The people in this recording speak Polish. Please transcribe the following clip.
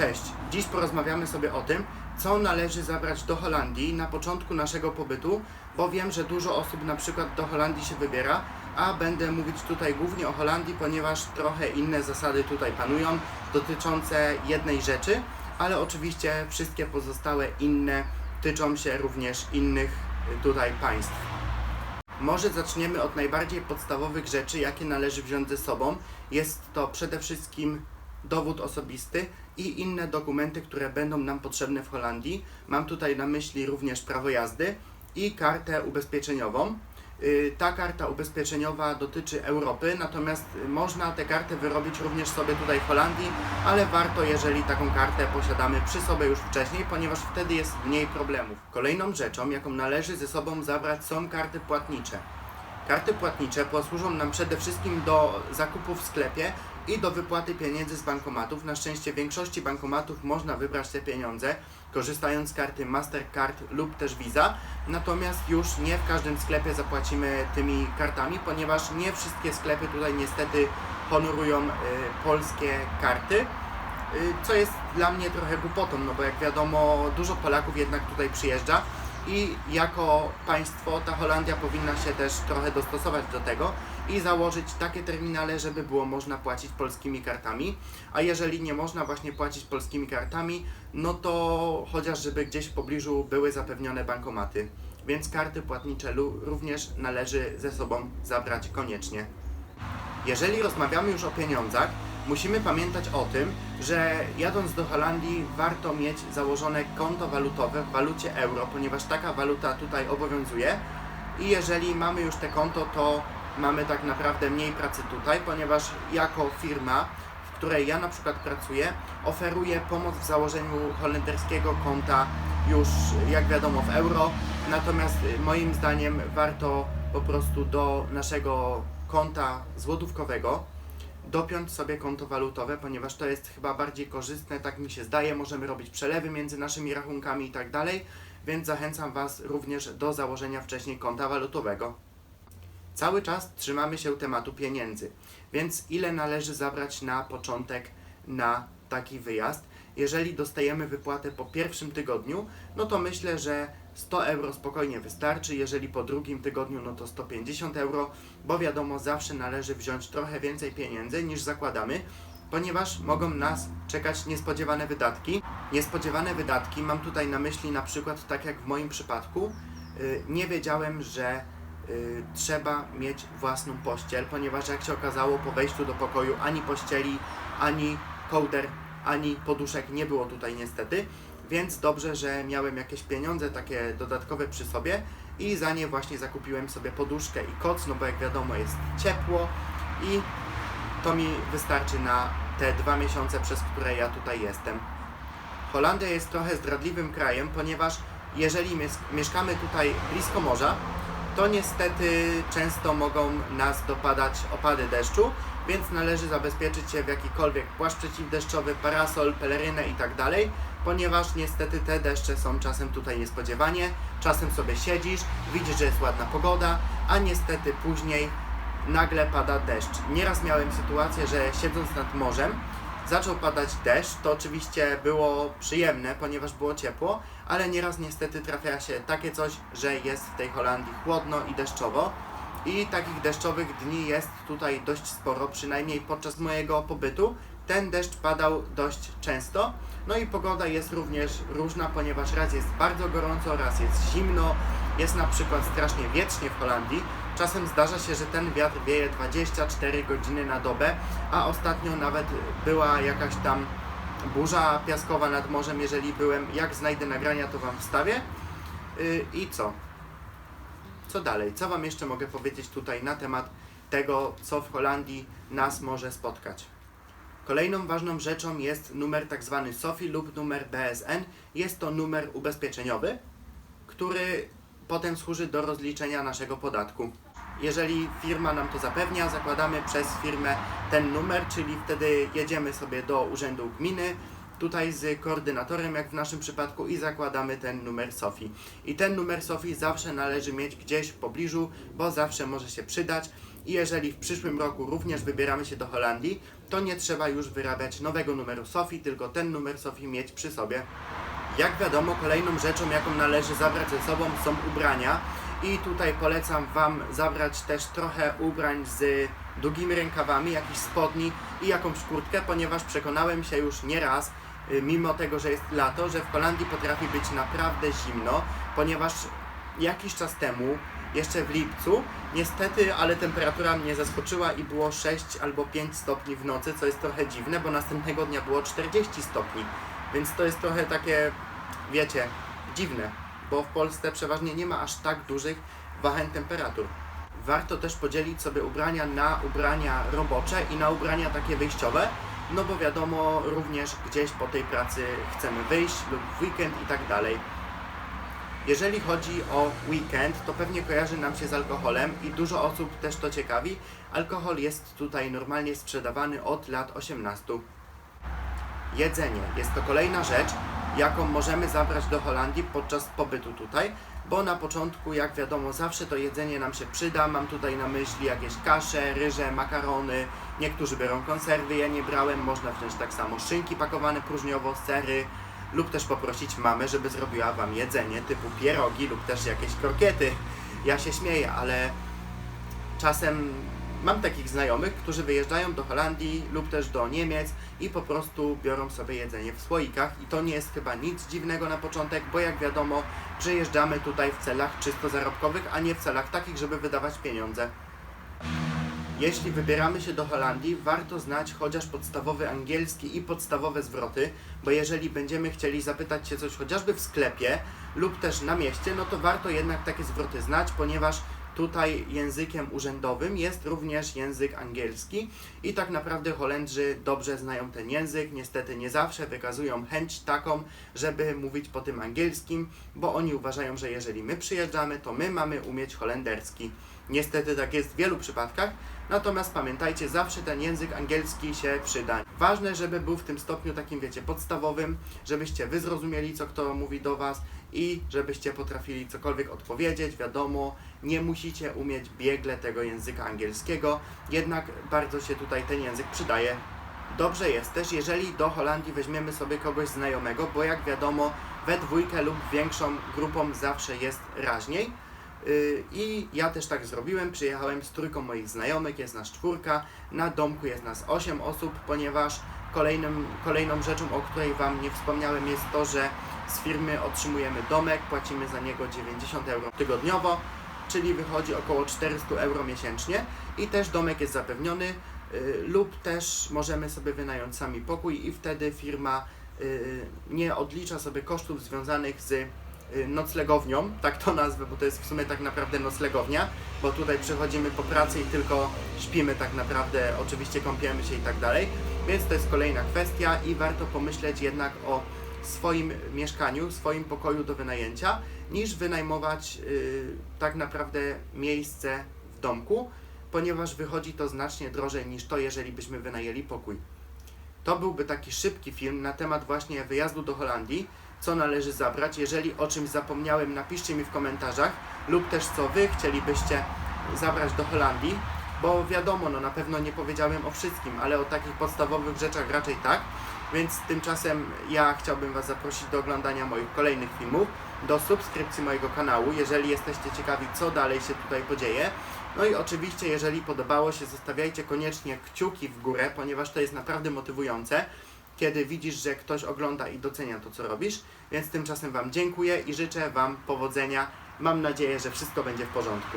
Cześć. Dziś porozmawiamy sobie o tym, co należy zabrać do Holandii na początku naszego pobytu, bo wiem, że dużo osób na przykład do Holandii się wybiera, a będę mówić tutaj głównie o Holandii, ponieważ trochę inne zasady tutaj panują dotyczące jednej rzeczy, ale oczywiście wszystkie pozostałe inne tyczą się również innych tutaj państw. Może zaczniemy od najbardziej podstawowych rzeczy, jakie należy wziąć ze sobą. Jest to przede wszystkim dowód osobisty i inne dokumenty, które będą nam potrzebne w Holandii. Mam tutaj na myśli również prawo jazdy i kartę ubezpieczeniową. Y, Ta karta ubezpieczeniowa dotyczy Europy, natomiast można tę kartę wyrobić również sobie tutaj w Holandii, ale warto, jeżeli taką kartę posiadamy przy sobie już wcześniej, ponieważ wtedy jest mniej problemów. Kolejną rzeczą, jaką należy ze sobą zabrać, są karty płatnicze. Karty płatnicze posłużą nam przede wszystkim do zakupów w sklepie i do wypłaty pieniędzy z bankomatów. Na szczęście w większości bankomatów można wybrać te pieniądze, korzystając z karty Mastercard lub też Visa. Natomiast już nie w każdym sklepie zapłacimy tymi kartami, ponieważ nie wszystkie sklepy tutaj niestety honorują y, polskie karty. Y, Co jest dla mnie trochę głupotą, no bo jak wiadomo, dużo Polaków jednak tutaj przyjeżdża i jako państwo ta Holandia powinna się też trochę dostosować do tego i założyć takie terminale, żeby było można płacić polskimi kartami. A jeżeli nie można właśnie płacić polskimi kartami, no to chociaż żeby gdzieś w pobliżu były zapewnione bankomaty. Więc karty płatnicze również należy ze sobą zabrać koniecznie. Jeżeli rozmawiamy już o pieniądzach, musimy pamiętać o tym, że jadąc do Holandii warto mieć założone konto walutowe w walucie euro, ponieważ taka waluta tutaj obowiązuje. I jeżeli mamy już te konto, to mamy tak naprawdę mniej pracy tutaj, ponieważ jako firma, w której ja na przykład pracuję, oferuję pomoc w założeniu holenderskiego konta już jak wiadomo w euro. Natomiast y, moim zdaniem warto po prostu do naszego konta złotówkowego dopiąć sobie konto walutowe, ponieważ to jest chyba bardziej korzystne, tak mi się zdaje. Możemy robić przelewy między naszymi rachunkami i tak dalej, więc zachęcam Was również do założenia wcześniej konta walutowego. Cały czas trzymamy się tematu pieniędzy, więc ile należy zabrać na początek na taki wyjazd? Jeżeli dostajemy wypłatę po pierwszym tygodniu, no to myślę, że 100 euro spokojnie wystarczy. Jeżeli po drugim tygodniu, no to 150 euro, bo wiadomo, zawsze należy wziąć trochę więcej pieniędzy niż zakładamy, ponieważ mogą nas czekać niespodziewane wydatki. Niespodziewane wydatki mam tutaj na myśli na przykład, tak jak w moim przypadku, yy, nie wiedziałem, że y, trzeba mieć własną pościel, ponieważ jak się okazało po wejściu do pokoju ani pościeli, ani kołder, ani poduszek nie było tutaj niestety, więc dobrze, że miałem jakieś pieniądze takie dodatkowe przy sobie i za nie właśnie zakupiłem sobie poduszkę i koc, no bo jak wiadomo jest ciepło i to mi wystarczy na te dwa miesiące, przez które ja tutaj jestem. Holandia jest trochę zdradliwym krajem, ponieważ jeżeli mies- mieszkamy tutaj blisko morza, to niestety często mogą nas dopadać opady deszczu, więc należy zabezpieczyć się w jakikolwiek płaszcz przeciwdeszczowy, parasol, pelerynę i tak ponieważ niestety te deszcze są czasem tutaj niespodziewanie, czasem sobie siedzisz, widzisz, że jest ładna pogoda, a niestety później nagle pada deszcz. Nieraz miałem sytuację, że siedząc nad morzem, zaczął padać deszcz, to oczywiście było przyjemne, ponieważ było ciepło, ale nieraz niestety trafia się takie coś, że jest w tej Holandii chłodno i deszczowo. I takich deszczowych dni jest tutaj dość sporo, przynajmniej podczas mojego pobytu. Ten deszcz padał dość często. No i pogoda jest również różna, ponieważ raz jest bardzo gorąco, raz jest zimno, jest na przykład strasznie wiecznie w Holandii. Czasem zdarza się, że ten wiatr wieje 24 godziny na dobę, a ostatnio nawet była jakaś tam burza piaskowa nad morzem. Jeżeli byłem, jak znajdę nagrania, to Wam wstawię. Yy, I co? Co dalej? Co Wam jeszcze mogę powiedzieć tutaj na temat tego, co w Holandii nas może spotkać? Kolejną ważną rzeczą jest numer tak zwany SOFI lub numer BSN. Jest to numer ubezpieczeniowy, który potem służy do rozliczenia naszego podatku. Jeżeli firma nam to zapewnia, zakładamy przez firmę ten numer, czyli wtedy jedziemy sobie do urzędu gminy, tutaj z koordynatorem, jak w naszym przypadku, i zakładamy ten numer SOFI. I ten numer SOFI zawsze należy mieć gdzieś w pobliżu, bo zawsze może się przydać. i jeżeli w przyszłym roku również wybieramy się do Holandii, to nie trzeba już wyrabiać nowego numeru SOFI, tylko ten numer SOFI mieć przy sobie. Jak wiadomo, kolejną rzeczą, jaką należy zabrać ze sobą są ubrania. I tutaj polecam Wam zabrać też trochę ubrań z długimi rękawami, jakichś spodni i jakąś kurtkę, ponieważ przekonałem się już nieraz, y, mimo tego, że jest lato, że w Holandii potrafi być naprawdę zimno, ponieważ jakiś czas temu, jeszcze w lipcu, niestety, ale temperatura mnie zaskoczyła i było 6 albo 5 stopni w nocy, co jest trochę dziwne, bo następnego dnia było 40 stopni. Więc to jest trochę takie, wiecie, dziwne, bo w Polsce przeważnie nie ma aż tak dużych wahań temperatur. Warto też podzielić sobie ubrania na ubrania robocze i na ubrania takie wyjściowe, no bo wiadomo, również gdzieś po tej pracy chcemy wyjść lub w weekend i tak dalej. Jeżeli chodzi o weekend, to pewnie kojarzy nam się z alkoholem i dużo osób też to ciekawi. Alkohol jest tutaj normalnie sprzedawany od lat 18. Jedzenie jest to kolejna rzecz, jaką możemy zabrać do Holandii podczas pobytu tutaj, bo na początku, jak wiadomo, zawsze to jedzenie nam się przyda. Mam tutaj na myśli jakieś kasze, ryże, makarony. Niektórzy biorą konserwy, ja nie brałem. Można wziąć tak samo szynki pakowane próżniowo, sery, lub też poprosić mamę, żeby zrobiła Wam jedzenie typu pierogi lub też jakieś krokiety. Ja się śmieję, ale czasem mam takich znajomych, którzy wyjeżdżają do Holandii lub też do Niemiec i po prostu biorą sobie jedzenie w słoikach i to nie jest chyba nic dziwnego na początek, bo jak wiadomo, przyjeżdżamy tutaj w celach czysto zarobkowych, a nie w celach takich, żeby wydawać pieniądze. Jeśli wybieramy się do Holandii, warto znać chociaż podstawowy angielski i podstawowe zwroty, bo jeżeli będziemy chcieli zapytać się coś chociażby w sklepie lub też na mieście, no to warto jednak takie zwroty znać, ponieważ tutaj językiem urzędowym jest również język angielski i tak naprawdę Holendrzy dobrze znają ten język. Niestety nie zawsze wykazują chęć taką, żeby mówić po tym angielskim, bo oni uważają, że jeżeli my przyjeżdżamy, to my mamy umieć holenderski. Niestety tak jest w wielu przypadkach, natomiast pamiętajcie, zawsze ten język angielski się przyda. Ważne, żeby był w tym stopniu takim, wiecie, podstawowym, żebyście wy zrozumieli, co kto mówi do was i żebyście potrafili cokolwiek odpowiedzieć. Wiadomo, nie musicie umieć biegle tego języka angielskiego, jednak bardzo się tutaj ten język przydaje. Dobrze jest też, jeżeli do Holandii weźmiemy sobie kogoś znajomego, bo jak wiadomo, we dwójkę lub większą grupą zawsze jest raźniej. Yy, I ja też tak zrobiłem. Przyjechałem z trójką moich znajomych, jest nas czwórka. Na domku jest nas 8 osób, ponieważ kolejnym, kolejną rzeczą, o której Wam nie wspomniałem, jest to, że z firmy otrzymujemy domek, płacimy za niego 90 euro tygodniowo, czyli wychodzi około 400 euro miesięcznie i też domek jest zapewniony. yy, Lub też możemy sobie wynająć sami pokój i wtedy firma yy, nie odlicza sobie kosztów związanych z y, noclegownią, tak to nazwę, bo to jest w sumie tak naprawdę noclegownia, bo tutaj przychodzimy po pracy i tylko śpimy tak naprawdę, oczywiście kąpiemy się i tak dalej, więc to jest kolejna kwestia i warto pomyśleć jednak o swoim mieszkaniu, swoim pokoju do wynajęcia, niż wynajmować y, tak naprawdę miejsce w domku, ponieważ wychodzi to znacznie drożej niż to, jeżeli byśmy wynajęli pokój. To byłby taki szybki film na temat właśnie wyjazdu do Holandii, co należy zabrać. Jeżeli o czymś zapomniałem, napiszcie mi w komentarzach lub też co Wy chcielibyście zabrać do Holandii, bo wiadomo, no na pewno nie powiedziałem o wszystkim, ale o takich podstawowych rzeczach raczej tak. Więc tymczasem ja chciałbym Was zaprosić do oglądania moich kolejnych filmów, do subskrypcji mojego kanału, jeżeli jesteście ciekawi, co dalej się tutaj podzieje. No i oczywiście, jeżeli podobało się, zostawiajcie koniecznie kciuki w górę, ponieważ to jest naprawdę motywujące, kiedy widzisz, że ktoś ogląda i docenia to, co robisz. Więc tymczasem Wam dziękuję i życzę Wam powodzenia. Mam nadzieję, że wszystko będzie w porządku.